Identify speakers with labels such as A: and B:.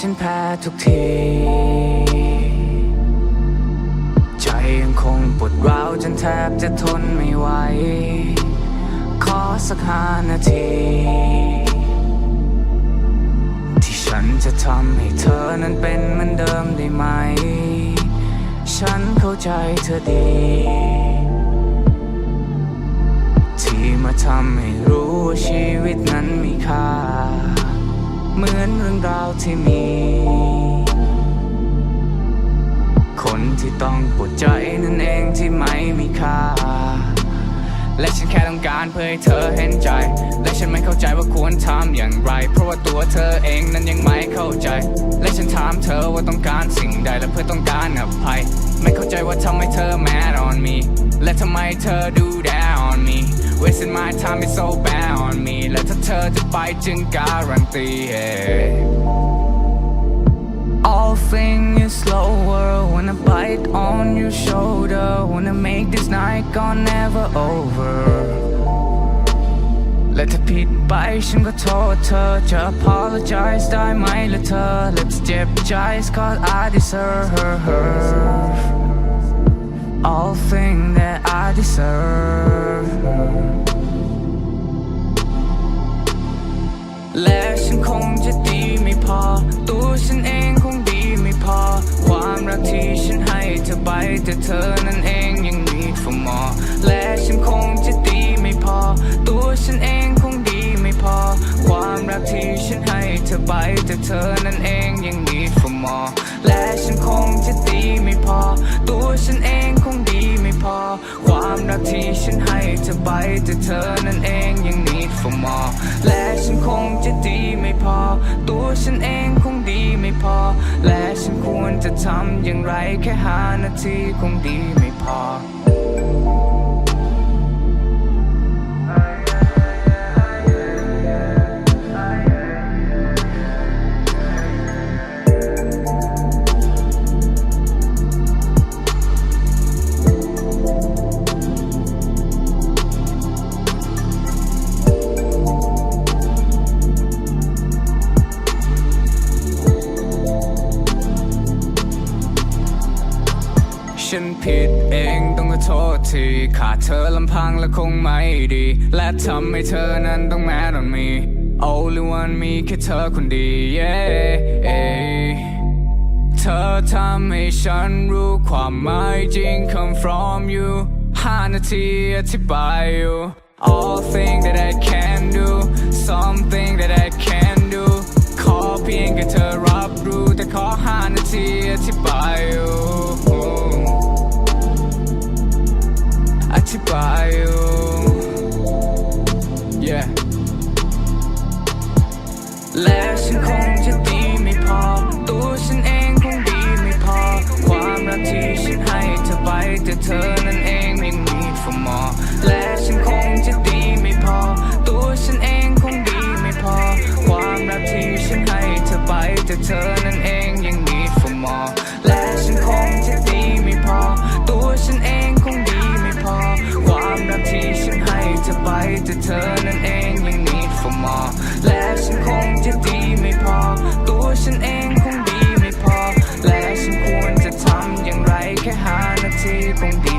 A: ฉันแพ้ทุกที ใจยังคงปวดร้าวจนแทบจะทนไม่ไหว ขอสักห้านาที ที่ฉันจะทำให้เธอนั้นเป็นเหมือนเดิมได้ไหม ฉันเข้าใจเธอดี ที่มาทำให้รู้ว่าชีวิตนั้นมีค่า เหมือนเรื่องราวที่มี คนที่ต้องปวดใจนั่นเองที่ไม่มีค่า การเพื่อให้เธอเห็นใจ และฉันไม่เข้าใจว่าควรทำอย่างไร เพราะว่าตัวเธอเองนั้นยังไม่เข้าใจ และฉันถามเธอว่าต้องการสิ่งใดและเพื่อต้องการอภัย ไม่เข้าใจว่าทำไมเธอ mad on me และทำไมเธอ do that on me wasting my time is so bad on me และถ้าเธอจะไปจึงการันตี All thing is slower when I bite on your shoulder. Wanna make this night gone never over. และถ้าผิดไปฉันก็โทษเธอจะ apologize ได้ไหมละเธอ Let's เจ็บใจ cause I deserve all thing that I deserve และฉันคงจะดีไม่พอ ตัวฉันเองคงดีไม่พอ ความรักที่ฉันให้เธอไปแต่เธอนั้นเองยัง need for more และ ไปแต่เธอนั้นเองยัง need for more และฉันคงจะดีไม่พอ ตัวฉันเองคงดีไม่พอ ความรักที่ฉันให้เธอไปแต่เธอนั้นเองยัง need for more และฉันคงจะดีไม่พอ ตัวฉันเองคงดีไม่พอ และฉันควรจะทำอย่างไรแค่ห้านาทีคงดีไม่พอ ผิดเองต้องขอโทษทีขาดเธอลำพังและคงไม่ดี และทำให้เธอนั้นต้องแม้ตอนมี Only one มีแค่เธอคนดี yeah เธอทำให้ฉันรู้ความหมายจริง come from you ห้านาทีอธิบายอยู่ All thing that I can do something that I can do ขอเพียงแค่เธอรับรู้แต่ขอห้านาทีอธิบายอยู่ ธิบายอยู่ yeah และฉันคงจะดีไม่พอ ตัวฉันเองคงดีไม่พอ ความรักที่ฉันให้เธอไป แต่เธอนั้นเองยัง need for more และฉันคงจะดีไม่พอ ตัวฉันเองคงดีไม่พอ ความรักที่ฉันให้เธอไปแต่เธอ แต่เธอนั้นเองยัง need for more และฉันคงจะดีไม่พอ ตัวฉันเองคงดีไม่พอ และฉันควรจะทำอย่างไรแค่หานาทีคงดี